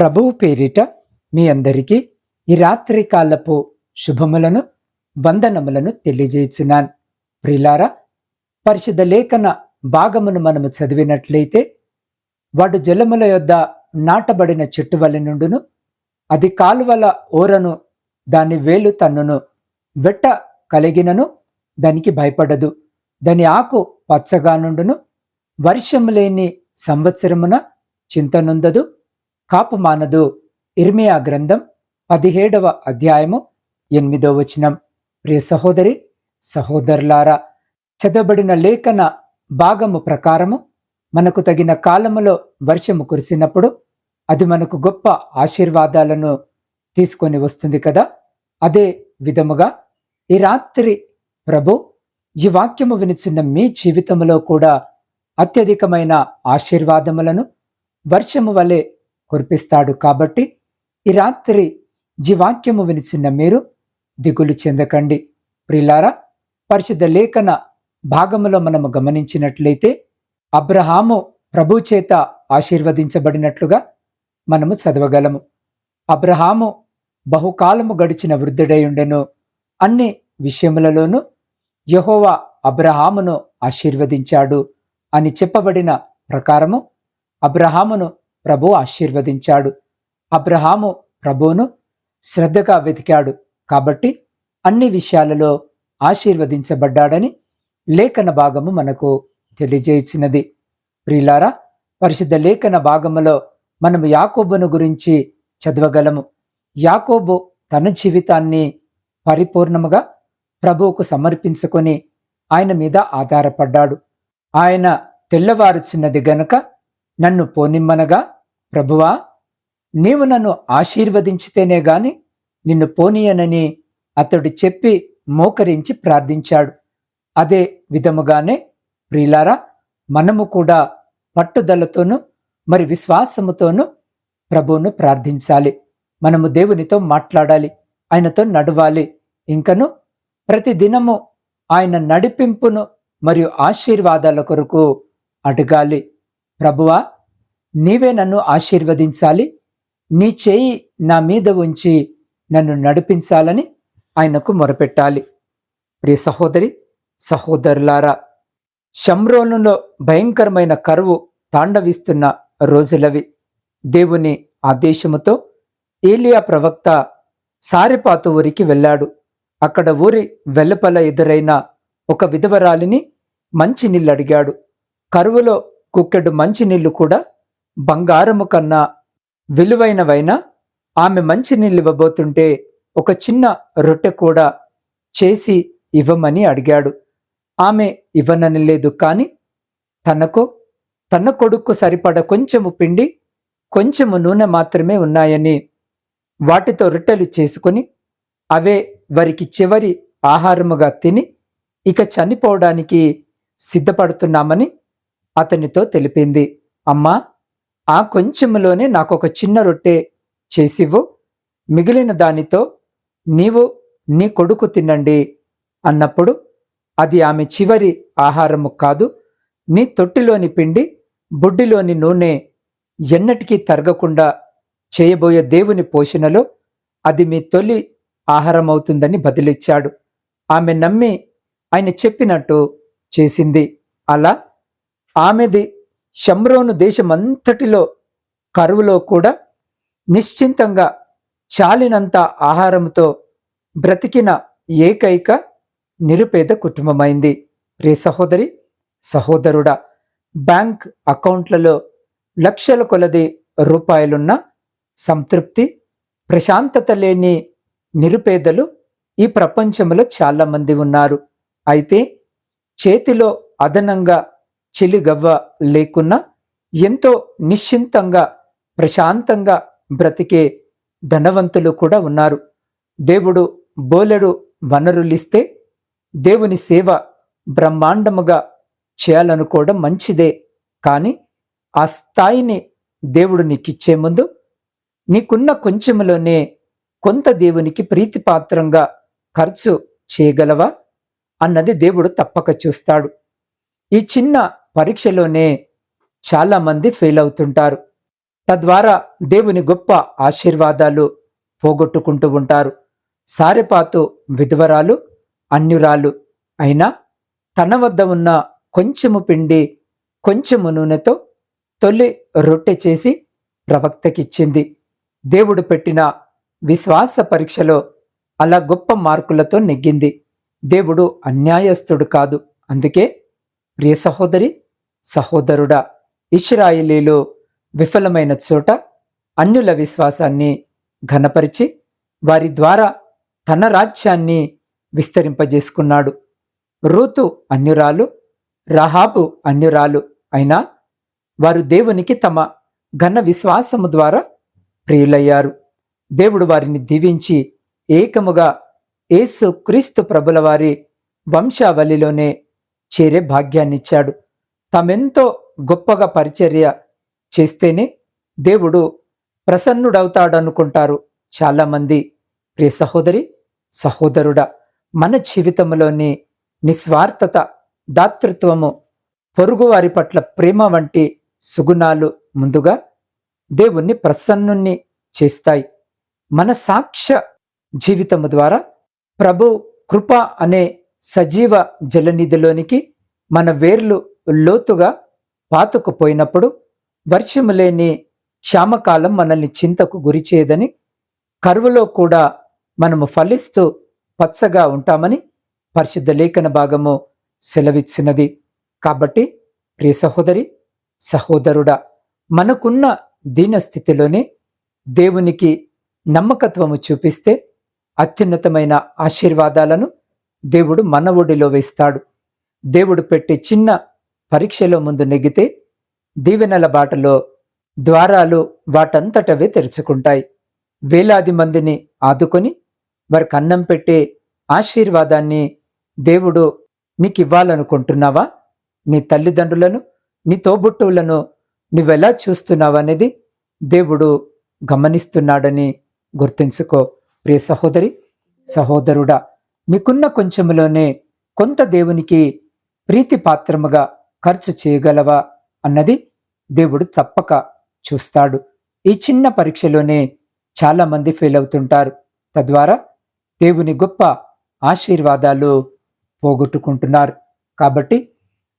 ప్రభువు పేరిట మీ అందరికీ ఈ రాత్రి కాలపు శుభములను వందనములను తెలియజేసినాన్. ప్రిలారా పరిశుద్ధ లేఖన భాగమును మనము చదివినట్లయితే వాడు జలముల యొద్ద నాటబడిన చెట్టు వలె నుండును అది కాలువల ఓరను దాని వేలు తన్నును వెట్ట కలిగినను దానికి భయపడదు. దాని ఆకు పచ్చగా నుండును వర్షం లేని సంవత్సరమున చింతనుందదు కాపు మానదు ఇర్మియా గ్రంథం పదిహేడవ అధ్యాయము ఎనిమిదో వచనం. ప్రియ సహోదరి సహోదరులారా చదవబడిన లేఖన భాగము ప్రకారము మనకు తగిన కాలములో వర్షము కురిసినప్పుడు అది మనకు గొప్ప ఆశీర్వాదాలను తీసుకొని వస్తుంది కదా? అదే విధముగా ఈ రాత్రి ప్రభు ఈ వాక్యము వినిచిన మీ జీవితంలో కూడా అత్యధికమైన ఆశీర్వాదములను వర్షము వలె కురిపిస్తాడు కాబట్టి ఈ రాత్రి జీవాక్యము వినిచిన మీరు దిగులు చెందకండి. ప్రిలారా పరిశుద్ధ లేఖన భాగములో మనము గమనించినట్లయితే అబ్రహాము ప్రభు చేత ఆశీర్వదించబడినట్లుగా మనము చదవగలము. అబ్రహాము బహుకాలము గడిచిన వృద్ధుడై ఉండెను. అన్ని విషయములలోనూ యహోవా అబ్రహామును ఆశీర్వదించాడు అని చెప్పబడిన ప్రకారము అబ్రహామును ప్రభు ఆశీర్వదించాడు. అబ్రహాము ప్రభువును శ్రద్ధగా వెతికాడు. కాబట్టి అన్ని విషయాలలో ఆశీర్వదించబడ్డాడని లేఖన భాగము మనకు తెలియజేసినది. ప్రిలారా పరిశుద్ధ లేఖన భాగములో మనము యాకోబును గురించి చదవగలము. యాకోబు తన జీవితాన్ని పరిపూర్ణముగా ప్రభువుకు సమర్పించుకొని ఆయన మీద ఆధారపడ్డాడు. ఆయన తెల్లవారుచున్నది గనుక నన్ను పోనిమ్మనగా ప్రభువా నీవు నన్ను ఆశీర్వదించితేనే గాని నిన్ను పోనీయనని అతడు చెప్పి మోకరించి ప్రార్థించాడు. అదే విధముగానే ప్రియులారా మనము కూడా పట్టుదలతోనూ మరి విశ్వాసముతోనూ ప్రభువును ప్రార్థించాలి. మనము దేవునితో మాట్లాడాలి ఆయనతో నడవాలి. ఇంకను ప్రతి దినము ఆయన నడిపింపును మరియు ఆశీర్వాదాల కొరకు అడగాలి. ప్రభువా నీవే నన్ను ఆశీర్వదించాలి. నీ చేయి నా మీద ఉంచి నన్ను నడిపించాలని ఆయనకు మొరపెట్టాలి. ప్రియ సహోదరి సహోదరులారా షమ్రోనులో భయంకరమైన కరువు తాండవిస్తున్న రోజులవి. దేవుని ఆదేశముతో ఏలియా ప్రవక్త సారిపాత ఊరికి వెళ్ళాడు. అక్కడ ఊరి వెల్లపల ఎదురైన ఒక విధవరాలిని మంచినీళ్ళు అడిగాడు. కరువులో కుక్కెడు మంచినీళ్ళు కూడా బంగారము కన్నా విలువైనవైనా ఆమె మంచినీళ్ళు ఇవ్వబోతుంటే ఒక చిన్న రొట్టె కూడా చేసి ఇవ్వమని అడిగాడు. ఆమె ఇవ్వనని లేదు కాని తనకు తన కొడుకు సరిపడ కొంచెము పిండి కొంచెము నూనె మాత్రమే ఉన్నాయని వాటితో రొట్టెలు చేసుకుని అవే వారికి చివరి ఆహారముగా తిని ఇక చనిపోవడానికి సిద్ధపడుతున్నామని అతనితో తెలిపింది. అమ్మా ఆ కొంచెంలోనే నాకు ఒక చిన్న రొట్టె చేసివ్వు. మిగిలిన దానితో నీవు నీ కొడుకు తినండి అన్నప్పుడు అది ఆమె చివరి ఆహారము కాదు. నీ తొట్టిలోని పిండి బుడ్డిలోని నూనె ఎన్నటికీ తరగకుండా చేయబోయే దేవుని పోషణలో అది మీ తొలి ఆహారమవుతుందని బదిలిచ్చాడు. ఆమె నమ్మి ఆయన చెప్పినట్టు చేసింది. అలా ఆమెది షమ్రోను దేశమంతటిలో కరువులో కూడా నిశ్చింతంగా చాలినంత ఆహారంతో బ్రతికిన ఏకైక నిరుపేద కుటుంబమైంది. ప్రియ సహోదరి సహోదరుడా బ్యాంక్ అకౌంట్లలో లక్షల కొలది రూపాయలున్న సంతృప్తి ప్రశాంతత లేని నిరుపేదలు ఈ ప్రపంచంలో చాలామంది ఉన్నారు. అయితే చేతిలో అదనంగా చిలిగవ్వ లేకున్నా ఎంతో నిశ్చింతంగా ప్రశాంతంగా బ్రతికే ధనవంతులు కూడా ఉన్నారు. దేవుడు బోలెడు వనరులిస్తే దేవుని సేవ బ్రహ్మాండముగా చేయాలనుకోవడం మంచిదే. కానీ ఆ స్థాయిని దేవుడు నీకిచ్చే ముందు నీకున్న కొంచెములోనే కొంత దేవునికి ప్రీతిపాత్రంగా ఖర్చు చేయగలవా? అన్నది దేవుడు తప్పక చూస్తాడు. ఈ చిన్న పరీక్షలోనే చాలామంది ఫెయిల్ అవుతుంటారు. తద్వారా దేవుని గొప్ప ఆశీర్వాదాలు పోగొట్టుకుంటూ ఉంటారు. సారెపాతు విధవరాలు అన్యురాలు అయినా తన వద్ద ఉన్న కొంచెము పిండి కొంచెము నూనెతో తొలి రొట్టె చేసి ప్రవక్తకిచ్చింది. దేవుడు పెట్టిన విశ్వాస పరీక్షలో అలా గొప్ప మార్కులతో నెగ్గింది. దేవుడు అన్యాయస్తుడు కాదు. అందుకే ప్రియ సహోదరి సహోదరుడా ఇష్రాయిలీలు విఫలమైన చోట అన్యుల విశ్వాసాన్ని ఘనపరిచి వారి ద్వారా తన రాజ్యాన్ని విస్తరింపజేసుకున్నాడు. రూతు అన్యురాలు రహాబు అన్యురాలు అయినా వారు దేవునికి తమ ఘన విశ్వాసము ద్వారా ప్రియులయ్యారు. దేవుడు వారిని దీవించి ఏకముగా యేసు క్రీస్తు ప్రభుల వారి వంశావళిలోనే చేరే భాగ్యాన్నిచ్చాడు. తమెంతో గొప్పగా పరిచర్య చేస్తేనే దేవుడు ప్రసన్నుడవుతాడనుకుంటారు చాలామంది. ప్రియ సహోదరి సహోదరుడా మన జీవితంలోని నిస్వార్థత దాతృత్వము పొరుగువారి పట్ల ప్రేమ వంటి సుగుణాలు ముందుగా దేవుణ్ణి ప్రసన్నుణ్ణి చేస్తాయి. మన సాక్ష్య జీవితము ద్వారా ప్రభు కృప అనే సజీవ జలనిధిలోనికి మన వేర్లు లోతుగా పాతుకుపోయినప్పుడు వర్షము లేని క్షామకాలం మనల్ని చింతకు గురిచేయదని కరువులో కూడా మనము ఫలిస్తూ పచ్చగా ఉంటామని పరిశుద్ధ లేఖన భాగము సెలవిచ్చినది. కాబట్టి ప్రియ సహోదరి సహోదరుడా మనకున్న దీనస్థితిలోనే దేవునికి నమ్మకత్వము చూపిస్తే అత్యున్నతమైన ఆశీర్వాదాలను దేవుడు మన ఒడిలో వేస్తాడు. దేవుడు పెట్టే చిన్న పరీక్షలో ముందు నెగితే దీవెనల బాటలో ద్వారాలు వాటంతటవే తెరుచుకుంటాయి. వేలాది మందిని ఆదుకొని వారికి అన్నం పెట్టే ఆశీర్వాదాన్ని దేవుడు నీకివ్వాలనుకుంటున్నావా? నీ తల్లిదండ్రులను నీ తోబుట్టువులను నువ్వెలా చూస్తున్నావనేది దేవుడు గమనిస్తున్నాడని గుర్తుంచుకో. ప్రియ సహోదరి సహోదరుడా నీకున్న కొంచెములోనే కొంత దేవునికి ప్రీతి పాత్రముగా ఖర్చు చేయగలవా అన్నది దేవుడు తప్పక చూస్తాడు. ఈ చిన్న పరీక్షలోనే చాలామంది ఫెయిల్ అవుతుంటారు. తద్వారా దేవుని గొప్ప ఆశీర్వాదాలు పోగొట్టుకుంటున్నారు. కాబట్టి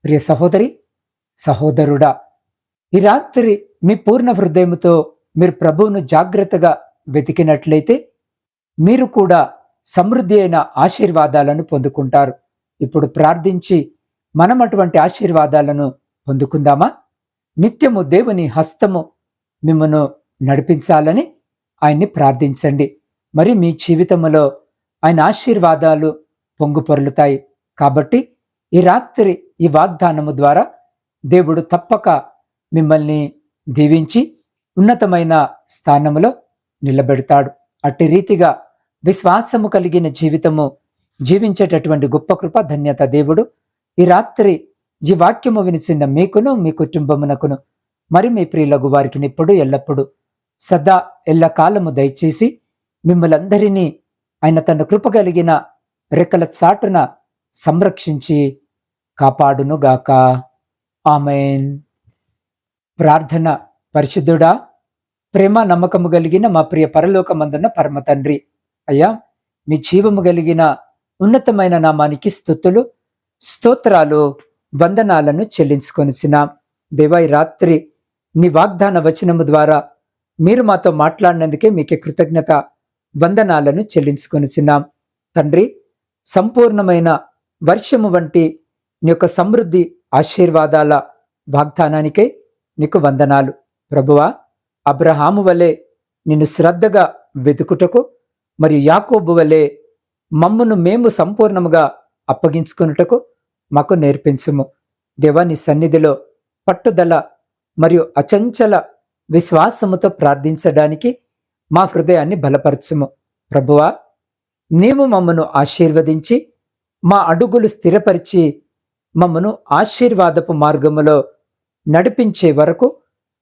ప్రియ సహోదరి సహోదరుడా ఈ రాత్రి మీ పూర్ణ హృదయముతో మీరు ప్రభువును జాగ్రత్తగా వెతికినట్లయితే మీరు కూడా సమృద్ధి అయిన ఆశీర్వాదాలను పొందుకుంటారు. ఇప్పుడు ప్రార్థించి మనం అటువంటి ఆశీర్వాదాలను పొందుకుందామా? నిత్యము దేవుని హస్తము మిమ్మను నడిపించాలని ఆయన్ని ప్రార్థించండి. మరి మీ జీవితంలో ఆయన ఆశీర్వాదాలు పొంగు పొరులుతాయి కాబట్టి ఈ రాత్రి ఈ వాగ్దానము ద్వారా దేవుడు తప్పక మిమ్మల్ని దీవించి ఉన్నతమైన స్థానములో నిలబెడతాడు. అట్టి రీతిగా విశ్వాసము కలిగిన జీవితము జీవించేటటువంటి గొప్ప కృప ధన్యత దేవుడు ఈ రాత్రి ఈ వాక్యము వినిచిన మీకును మీ కుటుంబమునకును మరి మీ ప్రియులకు వారికి ఇప్పుడు ఎల్లప్పుడూ సదా ఎల్లకాలము దయచేసి మిమ్మలందరినీ ఆయన తన కృప కలిగిన రెక్కల చాటున సంరక్షించి కాపాడునుగాక. ఆమెన్. ప్రార్థన పరిశుద్ధుడా ప్రేమ నమ్మకము కలిగిన మా ప్రియ పరలోకమందున్న పరమ తండ్రి అయ్యా మీ జీవము కలిగిన ఉన్నతమైన నామానికి స్థుతులు స్తోత్రాలు వందనాలను చెల్లించుకొనిచిన దేవాయి రాత్రి నీ వాగ్దాన వచనము ద్వారా మీరు మాతో మాట్లాడినందుకే మీకే కృతజ్ఞత వందనాలను చెల్లించుకొనిచున్నాం. తండ్రి సంపూర్ణమైన వర్షము వంటి నీ యొక్క సమృద్ధి ఆశీర్వాదాల వాగ్దానానికై నీకు వందనాలు. ప్రభువా అబ్రహాము వలె నిన్ను శ్రద్ధగా వెతుకుటకు మరియు యాకోబు వలె మమ్మును మేము సంపూర్ణముగా అప్పగించుకున్నటకు మాకు నేర్పించుము. దేవాని సన్నిధిలో పట్టుదల మరియు అచంచల విశ్వాసముతో ప్రార్థించడానికి మా హృదయాన్ని బలపరచుము. ప్రభువా నీవు మమ్మను ఆశీర్వదించి మా అడుగులు స్థిరపరిచి మమ్మను ఆశీర్వాదపు మార్గములో నడిపించే వరకు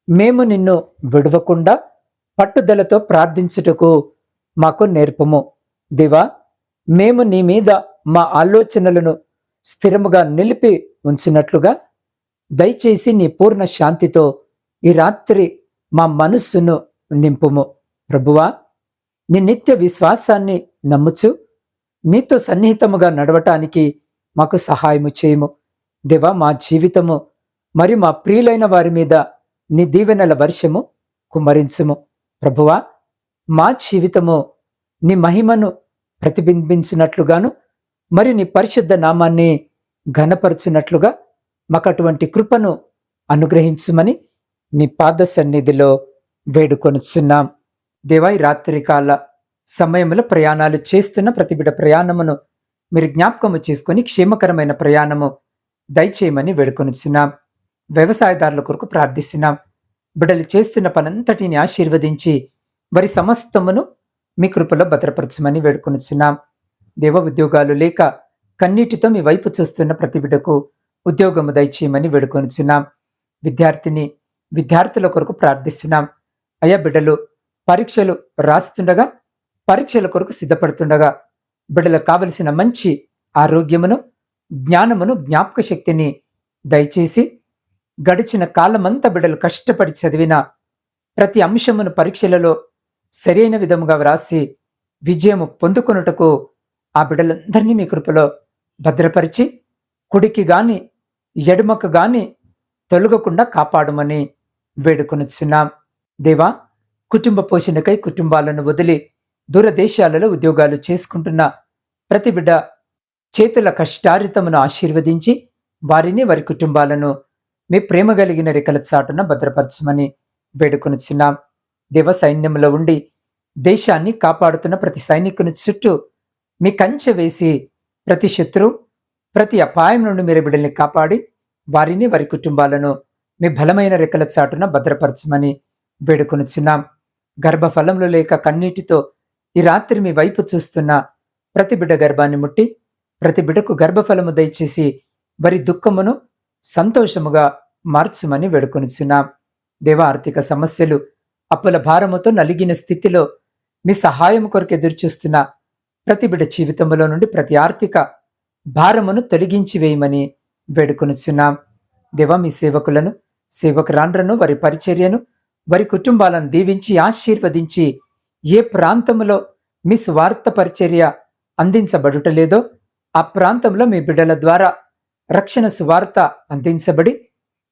మేము నిన్ను విడవకుండా పట్టుదలతో ప్రార్థించుటకు మాకు నేర్పము. దివా మేము నీ మీద మా ఆలోచనలను స్థిరముగా నిలిపి ఉంచినట్లుగా దయచేసి నీ పూర్ణ శాంతితో ఈ రాత్రి మా మనస్సును నింపుము. ప్రభువా నీ నిత్య విశ్వాసాన్ని నమ్ముచు నీతో సన్నిహితముగా నడవటానికి మాకు సహాయము చేయము. దేవా మా జీవితము మరి మా ప్రియులైన వారి మీద నీ దీవెనల వర్షము కుమ్మరించుము. ప్రభువా మా జీవితము నీ మహిమను ప్రతిబింబించినట్లుగాను మరి నీ పరిశుద్ధ నామాన్ని ఘనపరచునట్లుగా మాకు అటువంటి కృపను అనుగ్రహించుమని నీ పాద సన్నిధిలో వేడుకొనుచున్నాం. దేవాయి రాత్రికాల సమయంలో ప్రయాణాలు చేస్తున్న ప్రతిబిడ ప్రయాణమును మీరు జ్ఞాపకము చేసుకొని క్షేమకరమైన ప్రయాణము దయచేయమని వేడుకొనుచున్నాం. వ్యవసాయదారుల కొరకు ప్రార్థిస్తున్నాం. బిడలు చేస్తున్న పనంతటిని ఆశీర్వదించి వారి సమస్తమును మీ కృపలో భద్రపరచమని వేడుకొనుచున్నాం. దేవ ఉద్యోగాలు లేక కన్నీటితో మీ వైపు చూస్తున్న ప్రతి బిడ్డకు ఉద్యోగము దయచేయమని వేడుకొనుచున్నాం. విద్యార్థిని విద్యార్థుల కొరకు ప్రార్థిస్తున్నాం. అయ్యా బిడ్డలు పరీక్షలు రాస్తుండగా పరీక్షల కొరకు సిద్ధపడుతుండగా బిడ్డలకు కావలసిన మంచి ఆరోగ్యమును జ్ఞానమును జ్ఞాపక శక్తిని దయచేసి గడిచిన కాలమంతా బిడ్డలు కష్టపడి చదివిన ప్రతి అంశమును పరీక్షలలో సరైన విధముగా వ్రాసి విజయము పొందుకొనుటకు ఆ బిడ్డలందరినీ మీ కృపలో భద్రపరిచి కుడికి గాని ఎడుమకు గాని తొలగకుండా కాపాడమని వేడుకొనిచ్చున్నాం దేవా కుటుంబ పోషణకై కుటుంబాలను వదిలి దూరదేశాలలో ఉద్యోగాలు చేసుకుంటున్న ప్రతి బిడ్డ చేతుల కష్టారితమును ఆశీర్వదించి వారిని వారి కుటుంబాలను మీ ప్రేమ కలిగిన రెక్కల చాటున భద్రపరచమని వేడుకొనిచ్చున్నాం దేవ సైన్యంలో ఉండి దేశాన్ని కాపాడుతున్న ప్రతి సైనికుని చుట్టూ మీ కంచె వేసి ప్రతి శత్రు ప్రతి అపాయం నుండి మీరు బిడ్డల్ని కాపాడి వారిని వారి కుటుంబాలను మీ బలమైన రెక్కల చాటున భద్రపరచమని వేడుకొనుచున్నాం. గర్భఫలంలో లేక కన్నీటితో ఈ రాత్రి మీ వైపు చూస్తున్న ప్రతి బిడ్డ గర్భాన్ని ముట్టి ప్రతి బిడ్డకు గర్భఫలము దయచేసి వారి దుఃఖమును సంతోషముగా మార్చుమని వేడుకొనిచున్నాం. దేవ ఆర్థిక సమస్యలు అప్పుల భారముతో నలిగిన స్థితిలో మీ సహాయం కొరకు ఎదురుచూస్తున్న ప్రతి బిడ్డ జీవితంలో నుండి ప్రతి ఆర్థిక భారమును తొలగించి వేయమని వేడుకొనుచున్నాం. దేవ మీ సేవకులను సేవకురాండ్రను వారి పరిచర్యను వారి కుటుంబాలను దీవించి ఆశీర్వదించి ఏ ప్రాంతంలో మీ స్వార్థ పరిచర్య అందించబడుటలేదో ఆ ప్రాంతంలో మీ బిడ్డల ద్వారా రక్షణ సువార్త అందించబడి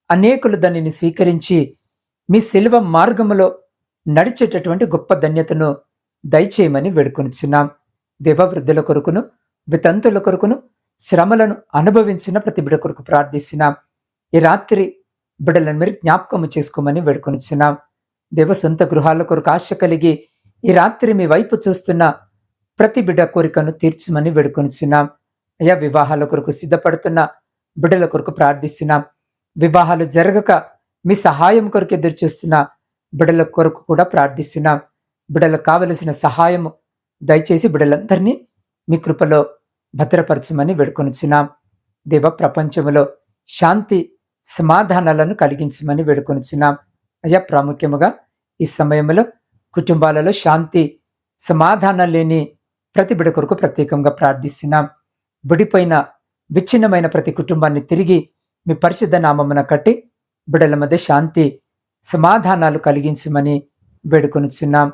అనేకులు దానిని స్వీకరించి మీ శిల్వ మార్గములో నడిచేటటువంటి గొప్ప ధన్యతను దయచేయమని వేడుకొనిచున్నాం. దేవవృద్ధుల కొరకును వితంతుల కొరకును శ్రమలను అనుభవించిన ప్రతి బిడ కొరకు ప్రార్థిస్తున్నాం. ఈ రాత్రి బిడలను మీరు జ్ఞాపకము చేసుకోమని వేడుకొనిచున్నాం. దేవ సొంత గృహాల కొరకు ఆశ కలిగి ఈ రాత్రి మీ వైపు చూస్తున్న ప్రతి బిడ్డ కోరికను తీర్చమని వేడుకొనిచున్నాం. అయ్యా వివాహాల కొరకు సిద్ధపడుతున్న బిడ్డల కొరకు ప్రార్థిస్తున్నాం. వివాహాలు జరగక మీ సహాయం కొరకు ఎదురు చూస్తున్న బిడ్డల కొరకు కూడా ప్రార్థిస్తున్నాం. బిడ్డలకు కావలసిన సహాయము దయచేసి బిడ్డలందరినీ మీ కృపలో భద్రపరచమని వేడుకొనిచున్నాం. దేవ ప్రపంచంలో శాంతి సమాధానాలను కలిగించమని వేడుకొనిచున్నాం. అయ్యా ప్రాముఖ్యముగా ఈ సమయంలో కుటుంబాలలో శాంతి సమాధానం లేని ప్రతి బిడ కొరకు ప్రత్యేకంగా ప్రార్థిస్తున్నాం. విడిపోయిన విచ్ఛిన్నమైన ప్రతి కుటుంబాన్ని తిరిగి మీ పరిశుద్ధ నామమున కట్టి బిడల మధ్య శాంతి సమాధానాలు కలిగించమని వేడుకొనిచున్నాం.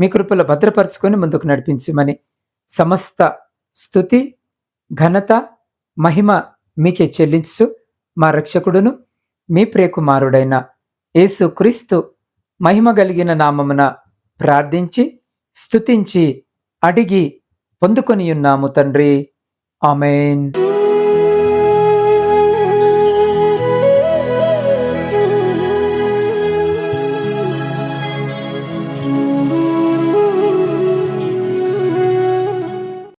మీ కృపలో భద్రపరుచుకొని ముందుకు నడిపించమని సమస్త స్థుతి ఘనత మహిమ మీకే చెల్లించు మా రక్షకుడును మీ ప్రియకుమారుడైన యేసు క్రీస్తు మహిమ కలిగిన నామమున ప్రార్థించి స్థుతించి అడిగి పొందుకొని ఉన్నాము తండ్రి. ఆమెన్.